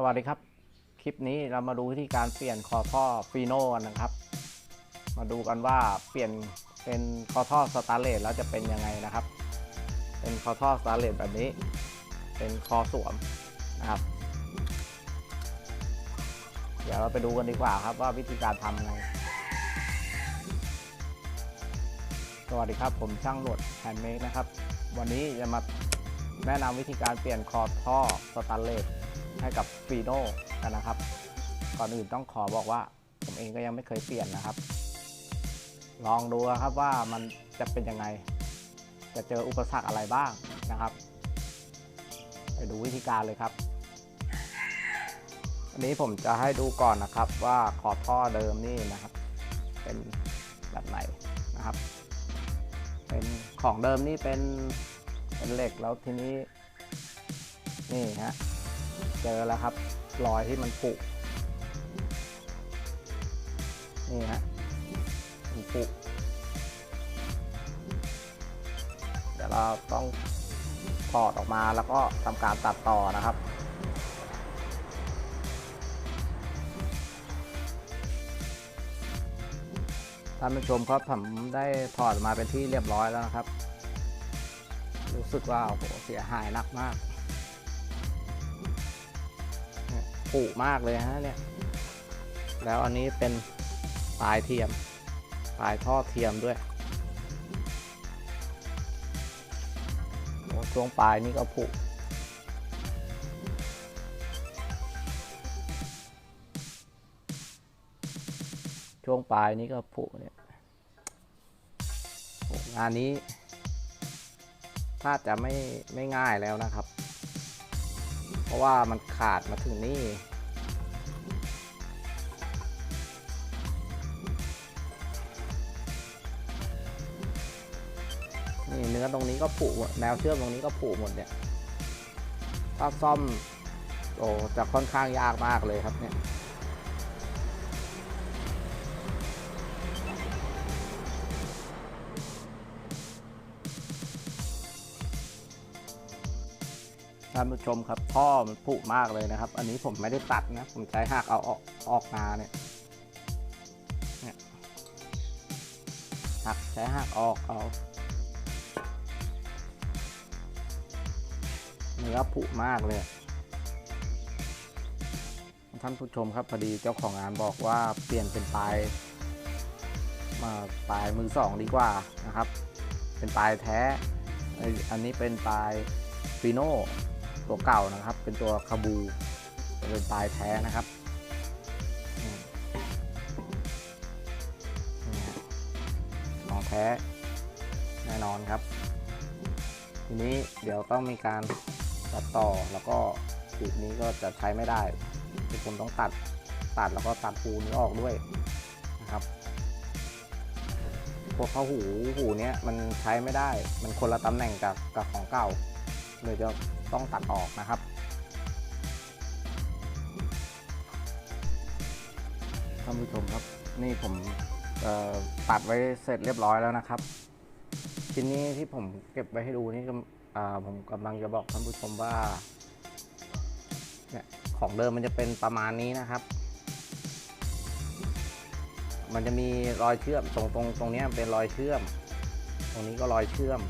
สวัสดีครับ คลิปนี้เรามาดูวิธีการเปลี่ยนคอท่อฟีโน่กันนะครับ มาดูกันว่าเปลี่ยนเป็นคอท่อสตาร์เลสแล้วจะเป็นยังไงนะครับ เป็นคอท่อสตาร์เลสแบบนี้ เป็นคอสวมนะครับ เดี๋ยวเราไปดูกันดีกว่าครับว่าวิธีการทำไง สวัสดีครับ ผมช่างหนวดแฮนด์เมดนะครับ วันนี้จะมาแนะนำวิธีการเปลี่ยนคอท่อสแตนเลส ให้กับฟีโน่กันนะครับ ก่อนอื่นต้องขอบอกว่า ผมเองก็ยังไม่เคยเปลี่ยนนะครับ ลองดูครับว่ามันจะเป็นยังไง จะเจออุปสรรคอะไรบ้างนะครับ ไปดูวิธีการเลยครับ อันนี้ผมจะให้ดูก่อนนะครับว่าขอบท่อเดิมนี่นะครับ เป็นแบบไหนนะครับ เป็นของเดิมนี่เป็นเป็นเหล็กแล้วทีนี้นี่ฮะ เจอแล้วครับ รอยที่มันผุนี่ฮะมันผุเดี๋ยวเราต้องถอดออกมาแล้วก็ทำการตัดต่อนะครับท่านผู้ชมครับผมได้ถอดมาเป็นที่เรียบร้อยแล้วนะครับ รู้สึกว่าโอ้โหเสียหายหนักมาก ผุมากเลยฮะเนี่ย แล้วอันนี้เป็นปลายเทียม ปลายท่อเทียมด้วยโอ้ช่วงปลายนี่ก็ผุช่วงปลายนี้ก็ผุเนี่ยงานนี้ถ้าจะไม่ไม่ง่ายแล้วนะครับ เพราะว่ามันขาดมาถึงนี่นี่เนื้อตรงนี้ก็ผุหมดแนวเชื่อมตรงนี้ก็ผุหมดเนี่ยถ้าซ่อมโอ้จะค่อนข้างยากมากเลยครับเนี่ย ท่านผู้ชมครับท่อมันผุมากเลยนะครับ อันนี้ผมไม่ได้ตัดนะ ผมใช้หักเอาออกออกมาเนี่ยหักใช้หักออกเอาเนื้อผุมากเลย ท่านผู้ชมครับพอดีเจ้าของงานบอกว่าเปลี่ยนเป็นปลายมาปลายมือสองดีกว่านะครับ เป็นปลายแท้ อันนี้เป็นปลายฟีโน ตัวเก่านะครับ เป็นตัวคาบูเป็นปลายแท้นะครับนี่นี่ฮะของแท้แน่นอนครับ ทีนี้เดี๋ยวต้องมีการตัดต่อแล้วก็จุดนี้ก็จะใช้ไม่ได้ทุกคนต้องตัดตัดแล้วก็ตัดหูนี้ออกด้วยนะครับพวกข้าหูหูเนี้ยมันใช้ไม่ได้ มันคนละตำแหน่งกับกับของเก่าเลยจะ ต้องตัดออกนะครับ ท่านผู้ชมครับ นี่ผมตัดไว้เสร็จเรียบร้อยแล้วนะครับ ชิ้นนี้ที่ผมเก็บไว้ให้ดูนี่ผมกำลังจะบอกท่านผู้ชมว่าเนี่ยของเดิมมันจะเป็นประมาณนี้นะครับ มันจะมีรอยเชื่อมตรงตรงตรงนี้เป็นรอยเชื่อม ตรงนี้ก็รอยเชื่อม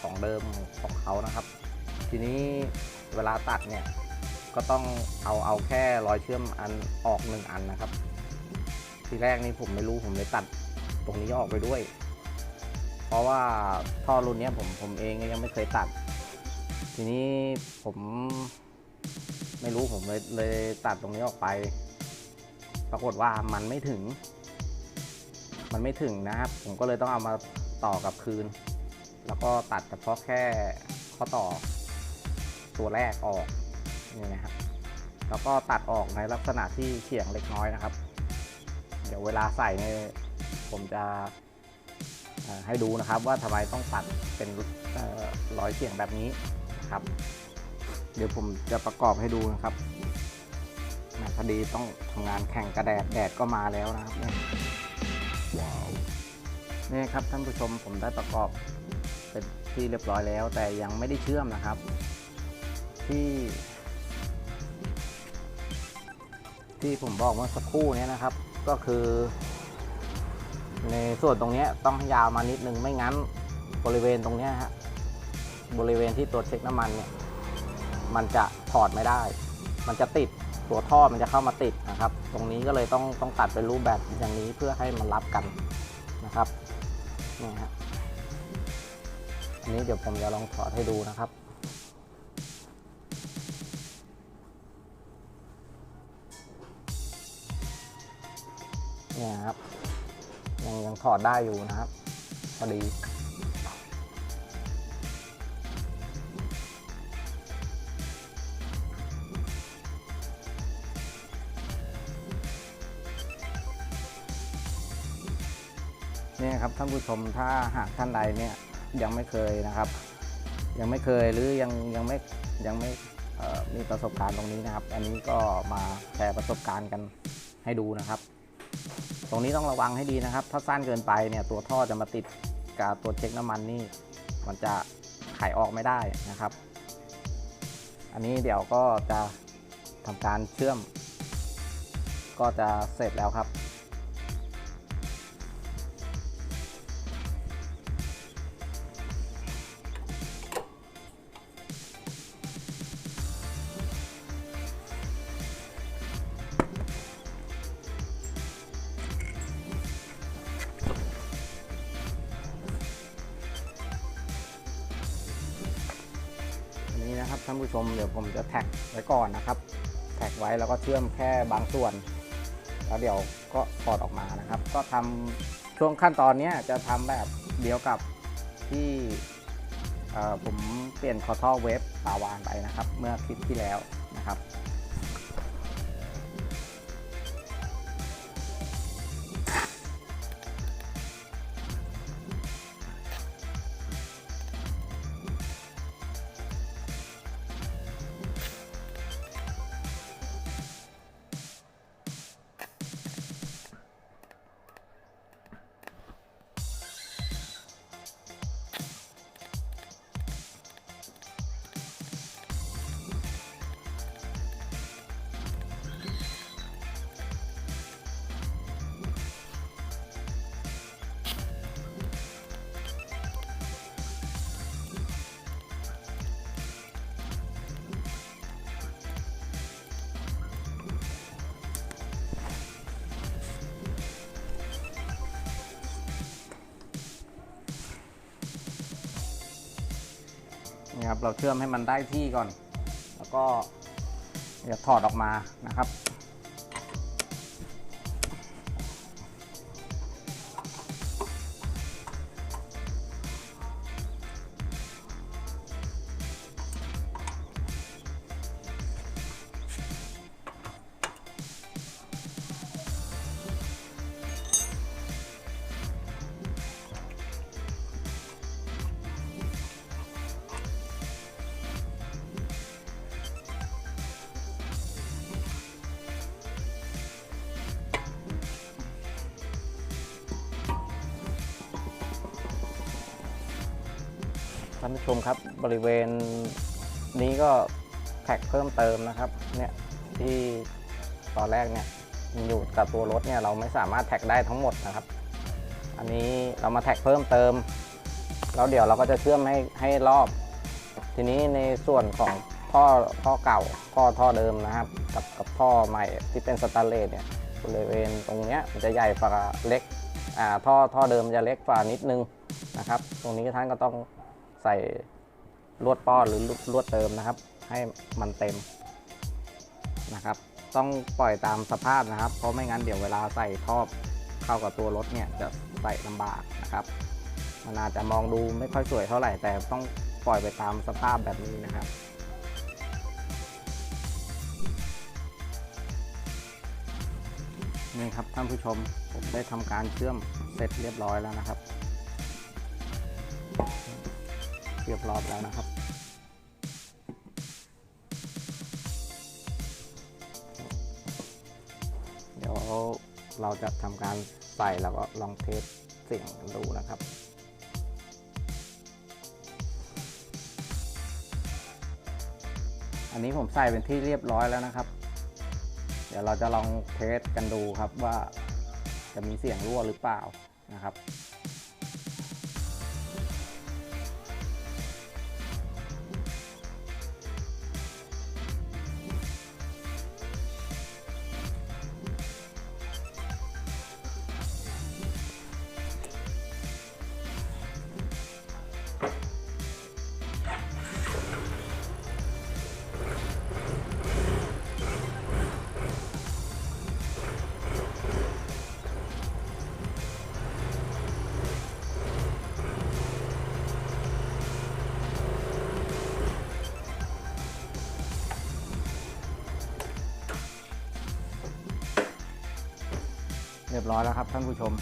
ของเดิมของเขานะครับ ทีนี้เวลาตัดเนี่ยก็ต้องเอาเอาแค่รอยเชื่อมอันออกหนึ่งอันนะครับ ทีแรกนี่ผมไม่รู้ผมเลยตัดตรงนี้ออกไปด้วย เพราะว่าท่อรุ่นนี้ผมผมเองก็ยังไม่เคยตัด ทีนี้ผมไม่รู้ผมเลยเลยตัดตรงนี้ออกไป ปรากฏว่ามันไม่ถึง มันไม่ถึงนะครับ ผมก็เลยต้องเอามาต่อกับคืน แล้วก็ตัดเฉพาะแค่ข้อต่อ ตัวแรกออกนี่นะครับแล้วก็ตัดออกในลักษณะที่เฉียงเล็กน้อยนะครับ เดี๋ยวเวลาใส่เนี่ยผมจะให้ดูนะครับว่าทำไมต้องตัดเป็นเอ่อยเฉียงแบบนี้ครับ เดี๋ยวผมจะประกอบให้ดูนะครับพอดีต้องทำงานแข่งกระแดดแดดก็มาแล้วนะครับเนี่ยว้าวนี่ครับท่านผู้ชมผมได้ประกอบเป็นที่เรียบร้อยแล้ว แต่ยังไม่ได้เชื่อมนะครับ ที่ ที่ผมบอกเมื่อสักครู่นี้นะครับ ก็คือ ในส่วนตรงนี้ต้องยาวมานิดนึงไม่งั้นบริเวณตรงนี้ฮะบริเวณที่ตัวเช็คน้ำมันเนี่ยมันจะถอดไม่ได้ มันจะติดตัวท่อมันจะเข้ามาติดนะครับ ตรงนี้ก็เลยต้องต้องตัดเป็นรูปแบบอย่างนี้เพื่อให้มันรับกันนะครับนี่ฮะอันนี้เดี๋ยวผมจะลองถอดให้ดูนะครับ เนี่ยครับยังยังถอดได้อยู่นะครับพอดีเนี่ยครับท่านผู้ชมถ้าหากท่านใดเนี่ยยังไม่เคยนะครับ ยังไม่เคยหรือยังยังไม่ยังไม่มีประสบการณ์ตรงนี้นะครับ อันนี้ก็มาแชร์ประสบการณ์กันให้ดูนะครับ ตรงนี้ต้องระวังให้ดีนะครับ ถ้าสั้นเกินไปเนี่ยตัวท่อจะมาติดกับตัวเช็คน้ำมันนี่ มันจะไขออกไม่ได้นะครับ อันนี้เดี๋ยวก็จะทำการเชื่อม ก็จะเสร็จแล้วครับ ท่านผู้ชมเดี๋ยวผมจะแท็กไว้ก่อนนะครับ แท็กไว้แล้วก็เชื่อมแค่บางส่วน แล้วเดี๋ยวก็ถอดออกมานะครับ ก็ทำช่วงขั้นตอนนี้จะทำแบบเดียวกับที่ผมเปลี่ยนคอท่อเวฟปาวานไปนะครับ เมื่อคลิปที่แล้วนะครับ ครับ เราเชื่อมให้มันได้ที่ก่อน แล้วก็เดี๋ยวถอดออกมานะครับ ท่านผู้ชมครับบริเวณนี้ก็แท็กเพิ่มเติมนะครับเนี่ยที่ตอนแรกเนี่ยอยู่กับตัวรถเนี่ยเราไม่สามารถแท็กได้ทั้งหมดนะครับ อันนี้เรามาแท็กเพิ่มเติมแล้วเดี๋ยวเราก็จะเชื่อมให้ให้รอบ ทีนี้ในส่วนของท่อท่อเก่าท่อท่อเดิมนะครับ กับกับท่อใหม่ที่เป็นสแตนเลสเนี่ยบริเวณตรงเนี้ยมันจะใหญ่กว่าเล็กอ่าท่อท่อเดิมจะเล็กกว่านิดนึงนะครับ ตรงนี้ท่านก็ต้อง ใส่ลวดป้อนหรือลวดเติมนะครับ ให้มันเต็มนะครับ ต้องปล่อยตามสภาพนะครับ เพราะไม่งั้นเดี๋ยวเวลาใส่ท่อเข้ากับตัวรถเนี่ยจะใส่ลำบากนะครับ มันอาจจะมองดูไม่ค่อยสวยเท่าไหร่แต่ต้องปล่อยไปตามสภาพแบบนี้นะครับนี่ครับท่านผู้ชมผมได้ทำการเชื่อมเสร็จเรียบร้อยแล้วนะครับ เรียบร้อยแล้วนะครับ เดี๋ยวเราจะทำการใส่แล้วก็ลองเทสเสิ่งดูนะครับอันนี้ผมใส่เป็นที่เรียบร้อยแล้วนะครับ เดี๋ยวเราจะลองเทสกันดูครับว่าจะมีเสียงรั่วหรือเปล่านะครับ ร้อยแล้วครับท่านผู้ชม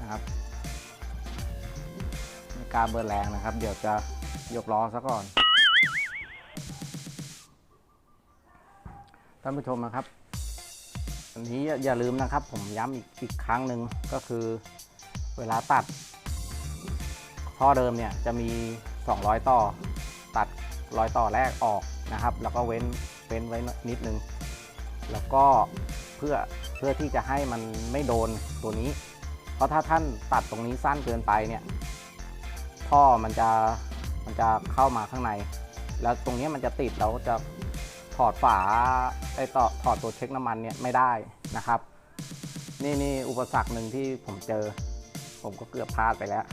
นะครับกล้าเบิร์แรงนะครับ เดี๋ยวจะยกล้อซะก่อน ท่านผู้ชมนะครับอันนี้อย่าอย่าลืมนะครับ ผมย้ำอีกอีกครั้งหนึ่งก็คือเวลาตัดท่อเดิมเนี่ยจะมี 200 ต่อ ตัดร้อยต่อแรกออกนะครับ แล้วก็เว้นเว้นไว้นิดนึง แล้วก็เพื่อ เพื่อที่จะให้มันไม่โดนตัวนี้ เพราะถ้าท่านตัดตรงนี้สั้นเกินไปเนี่ย ท่อมันจะมันจะเข้ามาข้างใน แล้วตรงนี้มันจะติดแล้วจะถอดฝาไอ้ต่อถอดตัวเช็คน้ำมันเนี่ยไม่ได้นะครับ นี่นี่อุปสรรคหนึ่งที่ผมเจอ ผมก็เกือบพลาดไปแล้ว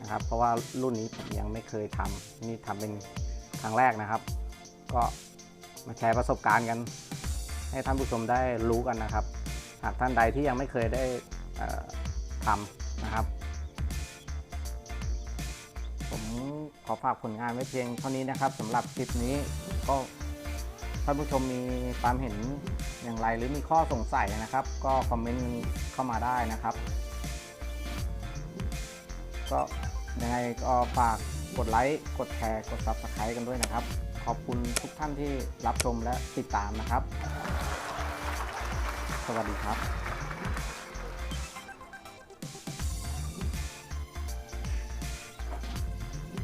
นะครับ เพราะว่ารุ่นนี้ผมยังไม่เคยทำนี่ทำเป็นครั้งแรกนะครับ ก็มาแชร์ประสบการณ์กัน ให้ท่านผู้ชมได้รู้กันนะครับ หากท่านใดที่ยังไม่เคยได้ทำนะครับ ผมขอฝากผลงานไว้เพียงเท่านี้นะครับสำหรับคลิปนี้ก็ท่านผู้ชมมีความเห็นอย่างไรหรือมีข้อสงสัยนะครับ ก็คอมเมนต์เข้ามาได้นะครับ ก็ยังไงก็ฝากกดไลค์ กดแชร์ กด Subscribe กันด้วยนะครับ ขอบคุณทุกท่านที่รับชมและติดตามนะครับ สวัสดีครับ